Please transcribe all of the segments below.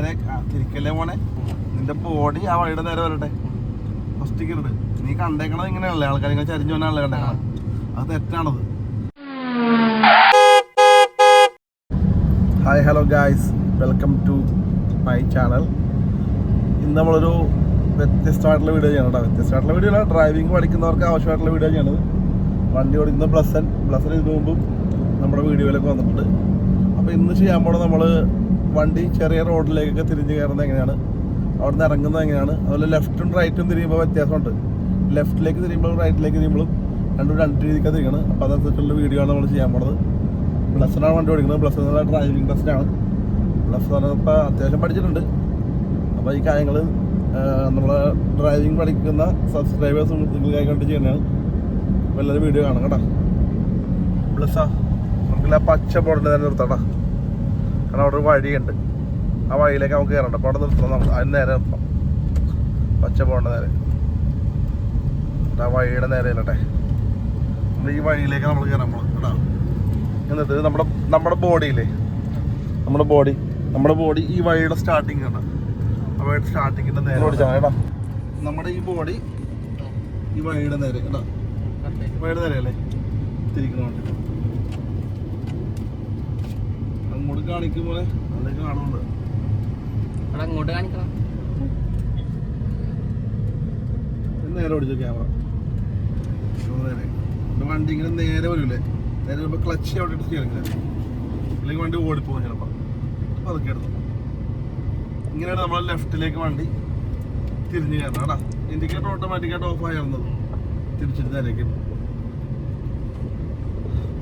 തിരിക്കല്ലേ മോനെ? നിന്റെ ബോഡി ആ വഴിയുടെ നേരെ വരട്ടെ. ഫസ്റ്റിക്കരുത് നീ കണ്ടേക്കണത് ഇങ്ങനെയല്ലേ? ആൾക്കാർ ഇങ്ങനെ ചരിഞ്ഞു പോകാനല്ലേ കണ്ടേക്കണം അത് തെറ്റാണത്. Hi hello guys welcome to my channel ഇന്ന് നമ്മളൊരു വ്യത്യസ്തമായിട്ടുള്ള വീഡിയോ ചെയ്യണം കേട്ടോ. വ്യത്യസ്തമായിട്ടുള്ള വീഡിയോ അല്ല ഡ്രൈവിംഗ് പഠിക്കുന്നവർക്ക് ആവശ്യമായിട്ടുള്ള വീഡിയോ ചെയ്യണത്. വണ്ടി ഓടിക്കുന്ന ബ്ലസൻ. ബ്ലസ്സൻ ഇതിനു മുമ്പും നമ്മുടെ വീഡിയോയിലൊക്കെ വന്നിട്ടുണ്ട്. അപ്പോൾ ഇന്ന് ചെയ്യാൻ പോണത് നമ്മൾ വണ്ടി ചെറിയ റോഡിലേക്കൊക്കെ തിരിഞ്ഞ് കയറുന്നത് എങ്ങനെയാണ്? അവിടെ നിന്ന് ഇറങ്ങുന്നത് എങ്ങനെയാണ്? അതുപോലെ ലെഫ്റ്റും റൈറ്റും തിരിയുമ്പോൾ വ്യത്യാസമുണ്ട്. ലെഫ്റ്റിലേക്ക് തിരിയുമ്പോഴും റൈറ്റിലേക്ക് തിരിയുമ്പോഴും രണ്ടും രണ്ട് രീതിക്കാണ് തിരിയണം അപ്പോൾ അതനുസരിച്ചുള്ള വീഡിയോ ആണ് നമ്മൾ ചെയ്യാൻ പോണത്. ബ്ലസ്സനാണ് വണ്ടി ഓടിക്കുന്നത്. ബ്ലസ് എന്നുള്ള ഡ്രൈവിംഗ് ടെസ്റ്റാണ് ബ്ലസ് ഇപ്പോൾ അത്യാവശ്യം പഠിച്ചിട്ടുണ്ട്. അപ്പോൾ ഈ കാര്യങ്ങൾ നമ്മളെ ഡ്രൈവിംഗ് പഠിക്കുന്ന സബ്സ്ക്രൈബേഴ്സ് നിങ്ങൾക്കായി കണ്ട് ചെയ്യുന്നതാണ്. അപ്പോൾ എല്ലാവരും വീഡിയോ കാണാം കേട്ടോ. ബ്ലസ്സാ നമുക്കില്ല പച്ച ബോർഡിൽ തന്നെ നിർത്തണം കാരണം അവിടെ ഒരു വഴിയുണ്ട്. ആ വഴിയിലേക്ക് നമുക്ക് കയറണ്ട. അപ്പോൾ അവിടെ നിർത്തണം നമ്മൾ അതിന് നേരെ നിർത്തണം. പച്ച പോകേണ്ട നേരെ. ആ വഴിയുടെ നേരെ ഇല്ലട്ടെ. നമ്മൾ ഈ വഴിയിലേക്ക് നമ്മൾ കയറാം നമ്മൾ എന്നിട്ട് നമ്മുടെ നമ്മുടെ ബോഡിയില്ലേ നമ്മുടെ ബോഡി നമ്മുടെ ബോഡി ഈ വഴിയുടെ സ്റ്റാർട്ടിങ് ആണ്. ആ വഴിയുടെ സ്റ്റാർട്ടിങ്ങിന്റെ നേരെ കേട്ടോ. നമ്മുടെ ഈ ബോഡി ഈ വഴിയുടെ നേരെ. കേട്ടോ? വഴിയുടെ നേരെ അല്ലേ? തിരിക്കണോണ്ട് അങ്ങോട്ട് കാണിക്കും പോലെ അതിലേക്ക് കാണുന്നുണ്ട്. അവിടെ അങ്ങോട്ട് കാണിക്കണം. നേരെ ഓടിച്ചു ക്യാമറ. നേരെ. വണ്ടി ഇങ്ങനെ നേരെ വരൂലേ? നേരെ വരുമ്പോൾ ക്ലച്ച് അവിടെ ഇട്ട് ചെയ്യണില്ല അല്ലെങ്കിൽ വണ്ടി ഓടിപ്പോകും ചിലപ്പോൾ അപ്പോൾ അതൊക്കെ എടുത്തു. ഇങ്ങനെയാണ് നമ്മൾ ലെഫ്റ്റിലേക്ക് വണ്ടി തിരിഞ്ഞു കയറണം കേട്ടാ ഇൻഡിക്കേറ്റർ ഓട്ടോമാറ്റിക്കായിട്ട് ഓഫ് ആയിരുന്നത് തിരിച്ചിട്ട് നേരേക്ക്.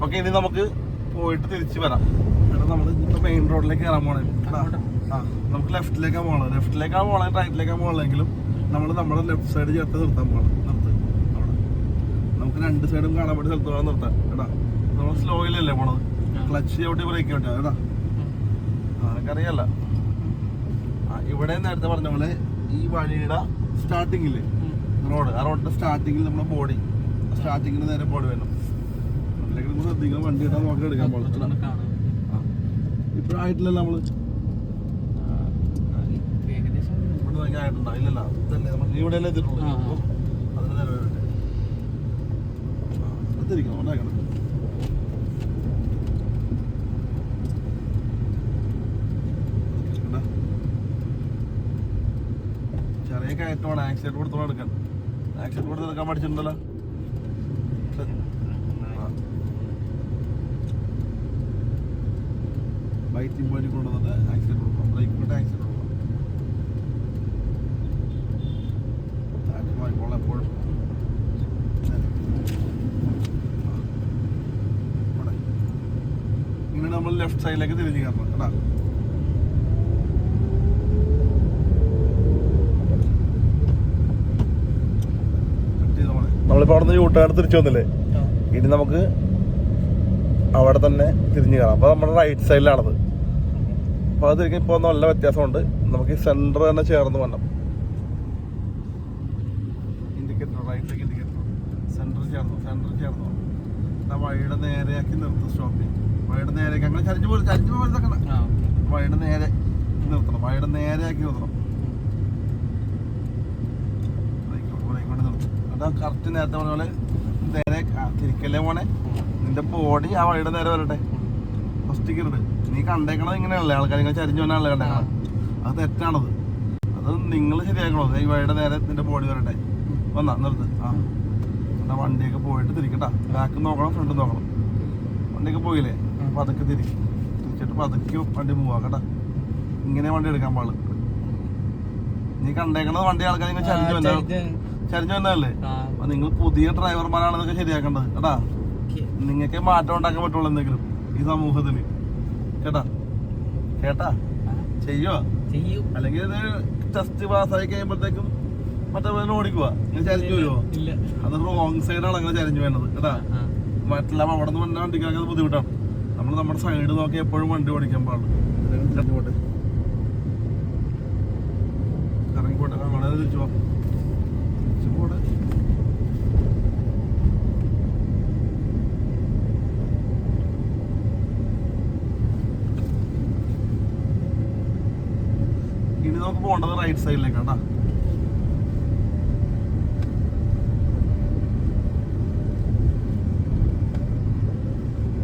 ഓക്കെ ഇനി നമുക്ക് പോയിട്ട് തിരിച്ചു വരാം. നമ്മൾ ഇപ്പൊ മെയിൻ റോഡിലേക്ക് കയറാൻ പോണേ? ആ നമുക്ക് ലെഫ്റ്റിലേക്കാണ് പോകണം ലെഫ്റ്റിലേക്കാണ് പോകണേ റൈറ്റിലേക്കാണ് പോകണമെങ്കിലും നമ്മൾ നമ്മുടെ ലെഫ്റ്റ് സൈഡ് ചേർത്ത് നിർത്താൻ പോകണം നിർത്ത്. അവിടെ. നമുക്ക് രണ്ട് സൈഡും കാണാൻ പറ്റിയ സ്ഥലത്ത് വേണം നിർത്താൻ. കേട്ടാ നമ്മൾ സ്ലോയിലല്ലേ പോണത്? ക്ലച്ച് ചവിട്ടി ബ്രേക്ക് ചവിട്ടാ കേട്ടാ അനക്കറിയല്ല ഇവിടെ നേരത്തെ പറഞ്ഞ പോലെ ഈ വഴിയുടെ സ്റ്റാർട്ടിങ്ങില്ലേ റോഡ്. ആ റോഡിന്റെ സ്റ്റാർട്ടിങ്ങിൽ നമ്മുടെ ബോഡി സ്റ്റാർട്ടിങ്ങിന് നേരെ ബോഡി വരണം. അല്ലെങ്കിൽ നമ്മൾ ശ്രദ്ധിക്കണം വണ്ടി ഇടാൻ നോക്കി എടുക്കാൻ പാടില്ല ഇവിടെ നോക്കി ആയിട്ടുണ്ടോ ഇല്ലല്ലോ ഇതല്ലേ നമ്മൾ എത്തിയിട്ടുള്ളൂ അതിന് നേരെ ഉണ്ടാക്കണം? ചെറിയ കയറ്റമാണ്. ആക്സിഡന്റ് കൊടുത്തോളം എടുക്കാൻ ആക്സിഡന്റ് കൊടുത്ത് എടുക്കാൻ പഠിച്ചിട്ടുണ്ടല്ലോ. ബൈക്കിൽ പോയിട്ട് കൊണ്ടുവന്നിട്ട് ആക്സിഡന്റ് കൊടുക്കണം ബ്രേക്ക് വിട്ട് ആക്സിഡന്റ് കൊടുക്കണം എപ്പോഴും. ഇങ്ങനെ നമ്മൾ ലെഫ്റ്റ് സൈഡിലേക്ക് തിരിഞ്ഞ് കയറണം കേട്ടാ. നമ്മളിപ്പോൾ അവിടെ നിന്ന് യൂട്ടേൺ തിരിച്ചു വന്നില്ലേ? ഇനി നമുക്ക് അവിടെ തന്നെ തിരിഞ്ഞു കയറാം. അപ്പോൾ നമ്മുടെ റൈറ്റ് സൈഡിലാണത് അപ്പോൾ അത് ഇപ്പോൾ നല്ല വ്യത്യാസമുണ്ട്. നമുക്ക് ഈ സെന്റർ തന്നെ ചേർന്ന് വേണം ഇൻഡിക്കേറ്റർ റൈറ്റിലേക്ക് ഇൻഡിക്കേറ്റർ സെന്റർ ചേർന്നു സെന്റർ ചേർന്നു ആ വഴിയുടെ നേരെയാക്കി നിർത്തും സ്റ്റോപ്പ് ചെയ്യും. വഴിയുടെ നേരെയാക്കി അങ്ങനെ ചരിഞ്ഞു പോലെ ചരിഞ്ഞു പോലെ നിൽക്കണം വഴിയുടെ നേരെ നിർത്തണം വഴിയുടെ നേരെയാക്കി നിർത്തണം. അതാ കറക്റ്റ് നേരത്തെ പറഞ്ഞ പോലെ നേരെ തിരിക്കല്ലേ പോണേ? നിന്റെ ബോഡി ആ വഴിയുടെ നേരെ വരട്ടെ. ഫസ്റ്റിക്കരുത് നീ കണ്ടേക്കണത് ഇങ്ങനെയല്ലേ? ആൾക്കാർ ഇങ്ങനെ ചരിഞ്ഞു പോകാനല്ലേ കണ്ടേക്കണത്. അത് തെറ്റാണത്. അത് നിങ്ങൾ ശരിയാക്കണോ? ഈ വഴിയുടെ നേരെ നിന്റെ ബോഡി വരട്ടെ. വന്നാ നിർത്ത്. ആ. എന്നാ വണ്ടിയൊക്കെ പോയിട്ട് തിരിക്കട്ടാ. ബാക്ക് നോക്കണം ഫ്രണ്ട് നോക്കണം. വണ്ടിയൊക്കെ പോയില്ലേ? പതുക്കെ തിരിക്കും. തിരിച്ചിട്ട് പതുക്കെ വണ്ടി മൂവ് ആക്കട്ടാ ഇങ്ങനെ വണ്ടി എടുക്കാൻ പാൾ നീ കണ്ടേക്കണത് വണ്ടി ആൾക്കാർ ഇങ്ങനെ ചരിഞ്ഞു വന്നാ ചരിഞ്ഞു. വന്നതല്ലേ നിങ്ങൾ പുതിയ ഡ്രൈവർമാരാണെന്നൊക്കെ ശരിയാക്കേണ്ടത്. കേട്ടാ നിങ്ങൾക്ക് മാറ്റം ഉണ്ടാക്കാൻ പറ്റുള്ളൂ എന്തെങ്കിലും ഈ സമൂഹത്തിൽ കേട്ടാ? കേട്ടാ? ചെയ്യോ? ചെയ്യൂ. അല്ലെങ്കിൽ ഇത് ടെസ്റ്റ് പാസ്സായി കഴിയുമ്പോഴത്തേക്കും മറ്റേ ഓടിക്കുക ഇങ്ങനെ ചരിഞ്ഞു വരുമോ ഇല്ല അത് റോങ് സൈഡാണ് അങ്ങനെ ചരിഞ്ഞു വേണ്ടത്. കേട്ടാ. മറ്റുള്ള അവിടെ നിന്ന് വന്ന വണ്ടിക്കാർക്ക് അത് ബുദ്ധിമുട്ടാണ്. നമ്മൾ നമ്മുടെ സൈഡ് നോക്കി എപ്പോഴും വണ്ടി ഓടിക്കാൻ പാടുള്ളൂ. അല്ലെങ്കിൽ ഇറങ്ങിക്കോട്ടെ. നമ്മളെ തിരിച്ചു പോവാം തിരിച്ചു പോട്ടെ ഇനി നമുക്ക് പോകേണ്ടത് റൈറ്റ് സൈഡിലേക്കാണ് കേട്ടോ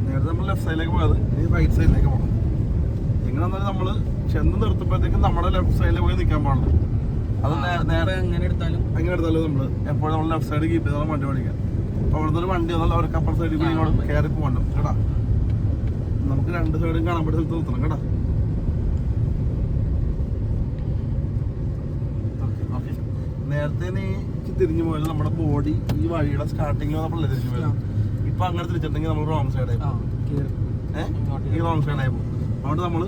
നേരത്തെ നമ്മൾ ലെഫ്റ്റ് സൈഡിലേക്ക് പോയത് ഇനി റൈറ്റ് സൈഡിലേക്ക് പോകണം എങ്ങനെ വന്നാലും നമ്മൾ ചെന്ന് നിർത്തുമ്പോഴത്തേക്കും നമ്മുടെ ലെഫ്റ്റ് സൈഡിൽ പോയി നിൽക്കാൻ പാടില്ല. അത് നേരെ എങ്ങനെ എടുത്താലും. എങ്ങനെ എടുത്താലും നമ്മൾ എപ്പോഴും നമ്മൾ ലെഫ്റ്റ് സൈഡ് കീപ്പ് ചെയ്താൽ വണ്ടി പഠിക്കാം അപ്പോൾ അവിടുന്ന് ഒരു വണ്ടി വന്നാൽ അവർക്ക് അപ്പുറം സൈഡിൽ കൂടി ഇങ്ങോട്ട് കയറി പോകണം കേട്ടാ? നമുക്ക് രണ്ട് സൈഡും കാണാൻ പറ്റുന്ന സ്ഥലത്ത് നിർത്തണം കേട്ടാ ഓക്കെ നേരത്തെ നീ തിരിഞ്ഞു പോയാലും നമ്മുടെ ബോഡി ഈ വഴിയുടെ സ്റ്റാർട്ടിങ്ങിൽ നമ്മളല്ലേ തിരിഞ്ഞു പോയത്? ഇപ്പൊ അങ്ങനെ തിരിച്ചിട്ടുണ്ടെങ്കിൽ നമ്മൾ റോങ് സൈഡായി ആയി ഈ റോങ് സൈഡായി പോകും. അതുകൊണ്ട് നമ്മൾ.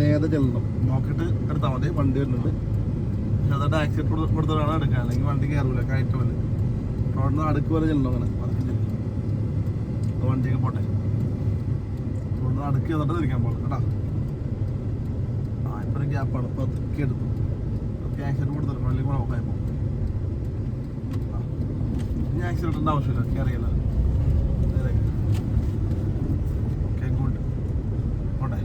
നേരെ ചെല്ലണം. നോക്കിയിട്ട് എടുത്താൽ മതി വണ്ടി വരുന്നുണ്ട്. ചെറുതായിട്ട് ആക്സിഡന്റ് കൊടുത്തതാണ് എടുക്കുക. അല്ലെങ്കിൽ വണ്ടി കയറൂല കയറ്റ അവിടെ നിന്ന് അടുക്ക് വരെ ചെല്ലണം അങ്ങനെ. അതൊക്കെ വണ്ടിയൊക്കെ പോട്ടെ. റോഡിന് അടുക്ക് ചെന്നിട്ട് തിരിക്കാൻ പോകണം കേട്ടോ. ആ ഇപ്പൊ ഗ്യാപ്പാണ് പതുക്കെ എടുത്തു. പതുക്കെ ആക്സിഡന്റ് കൊടുത്തു അല്ലെങ്കിൽ കുഴപ്പമായി പോകും. ഇനി ആക്സിഡന്റിന്റെ ആവശ്യമില്ല കയറിയല്ല ഓക്കെ ഗുഡ് പോട്ടെ.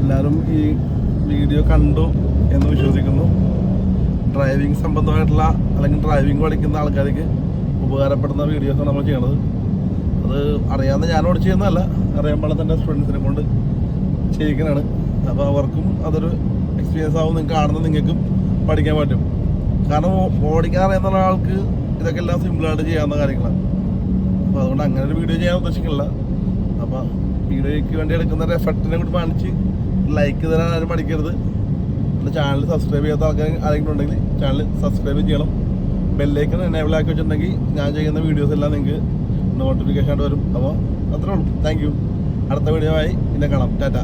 എല്ലാവരും ഈ വീഡിയോ കണ്ടു എന്ന് വിശ്വസിക്കുന്നു. ഡ്രൈവിംഗ് സംബന്ധമായിട്ടുള്ള അല്ലെങ്കിൽ ഡ്രൈവിംഗ് പഠിക്കുന്ന ആൾക്കാർക്ക് ഉപകാരപ്പെടുന്ന വീഡിയോസാണ് നമ്മൾ ചെയ്യണത്. അത് അറിയാവുന്ന ഞാൻ ഓടിച്ച് ചെയ്യുന്നതല്ല അറിയാൻ തന്നെ സ്റ്റുഡൻസിനെ കൊണ്ട് ചെയ്യിക്കുന്നതാണ്. അപ്പോൾ അവർക്കും അതൊരു എക്സ്പീരിയൻസ് ആവും നിങ്ങൾക്ക് കാണുന്ന നിങ്ങൾക്കും പഠിക്കാൻ പറ്റും. കാരണം ഓടിക്കാൻ അറിയുന്ന ഒരാൾക്ക് ഇതൊക്കെ എല്ലാം സിമ്പിളായിട്ട് ചെയ്യാവുന്ന കാര്യങ്ങളാണ്. അപ്പോൾ അതുകൊണ്ട് അങ്ങനെ ഒരു വീഡിയോ ചെയ്യാൻ ഉദ്ദേശിക്കുന്നില്ല. അപ്പോൾ വീഡിയോയ്ക്ക് വേണ്ടി എടുക്കുന്ന ഒരു എഫക്റ്റിനെ കൂടി കാണിച്ച് ലൈക്ക് തരാൻ ആരും പഠിക്കരുത് പിന്നെ ചാനൽ സബ്സ്ക്രൈബ് ചെയ്യാത്ത ആൾക്കാർ ആരെങ്കിലും ഉണ്ടെങ്കിൽ ചാനൽ സബ്സ്ക്രൈബ് ചെയ്യണം. ബെല്ലൈക്കൺ എനേബിൾ ആക്കി വെച്ചിട്ടുണ്ടെങ്കിൽ ഞാൻ ചെയ്യുന്ന വീഡിയോസ് എല്ലാം നിങ്ങൾക്ക് നോട്ടിഫിക്കേഷൻ ആയിട്ട് വരും. അപ്പോൾ അത്രേ ഉള്ളൂ. താങ്ക് യു അടുത്ത വീഡിയോ ആയി. പിന്നെ കാണാം. ടാറ്റ